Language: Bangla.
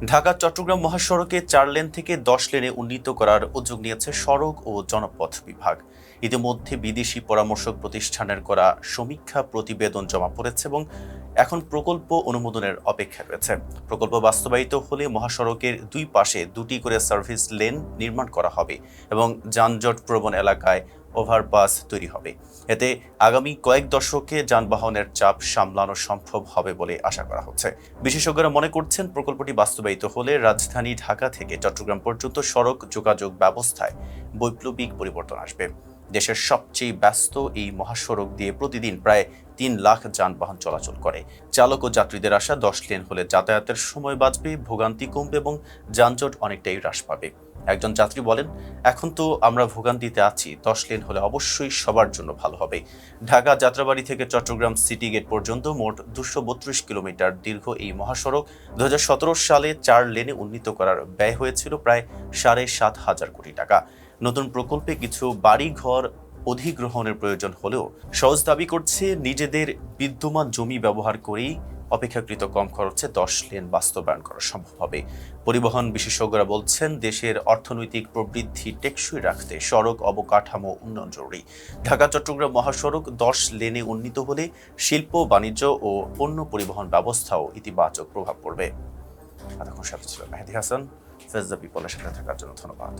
ঢাকা চট্টগ্রাম মহাসড়কে চার লেন থেকে দশ লেনে উন্নীত করার উদ্যোগ নিয়েছে সড়ক ও জনপথ বিভাগ। ইতিমধ্যে বিদেশি পরামর্শক প্রতিষ্ঠানের করা সমীক্ষা প্রতিবেদন জমা পড়েছে এবং এখন প্রকল্প অনুমোদনের অপেক্ষা রয়েছে। প্রকল্প বাস্তবায়িত হলে মহাসড়কের দুই পাশে দুটি করে সার্ভিস লেন নির্মাণ করা হবে এবং যানজট প্রবণ এলাকায় ওভারপাস তৈরি হবে। এতে আগামী কয়েক দশকে যানবাহনের চাপ সামলানো সম্ভব হবে বলে আশা করা হচ্ছে। বিশেষজ্ঞরা মনে করছেন, প্রকল্পটি বাস্তবায়িত হলে রাজধানী ঢাকা থেকে চট্টগ্রাম পর্যন্ত সড়ক যোগাযোগ ব্যবস্থায় বৈপ্লবিক পরিবর্তন আসবে। দেশের সবচেয়ে ব্যস্ত এই মহাসড়ক দিয়ে প্রতিদিন প্রায় তিন লাখ যানবাহন চলাচল করে। চালক ও যাত্রীদের আশা, দশ লেন হলে যাতায়াতের সময় বাঁচবে, ভোগান্তি কমবে এবং যানজট অনেকটাই হ্রাস পাবে। একজন যাত্রী বলেন, এখন তো আমরা ভোগান্তিতে আছি, দশ লেন হলে অবশ্যই সবার জন্য ভালো হবে। ঢাকা যাত্রাবাড়ি থেকে চট্টগ্রাম সিটি গেট পর্যন্ত মোট দুশো বত্রিশ কিলোমিটার দীর্ঘ এই মহাসড়ক দু হাজার সতেরো সালে চার লেনে উন্নীত করার ব্যয় হয়েছিল প্রায় সাড়ে সাত হাজার কোটি টাকা। নতুন প্রকল্পে কিছু বাড়িঘর অধিগ্রহণের প্রয়োজন হলেও সহজ দাবি করছে নিজেদের বিদ্যমান জমি ব্যবহার করেই অপেক্ষাকৃত কম খরচে দশ লেন বাস্তবায়ন করা সম্ভব হবে। পরিবহন বিশেষজ্ঞরা বলছেন, দেশের অর্থনৈতিক প্রবৃদ্ধি টেকসই রাখতে সড়ক অবকাঠামো উন্নয়ন জরুরি। ঢাকা, চট্টগ্রাম মহাসড়ক দশ লেনে উন্নীত হলে শিল্প, বাণিজ্য ও পণ্য পরিবহন ব্যবস্থাও ইতিবাচক প্রভাব পড়বে। এতক্ষণ সাথে ছিল। মেহেদি হাসান ফেজ দ্য পিপলের সাথে থাকার জন্য ধন্যবাদ।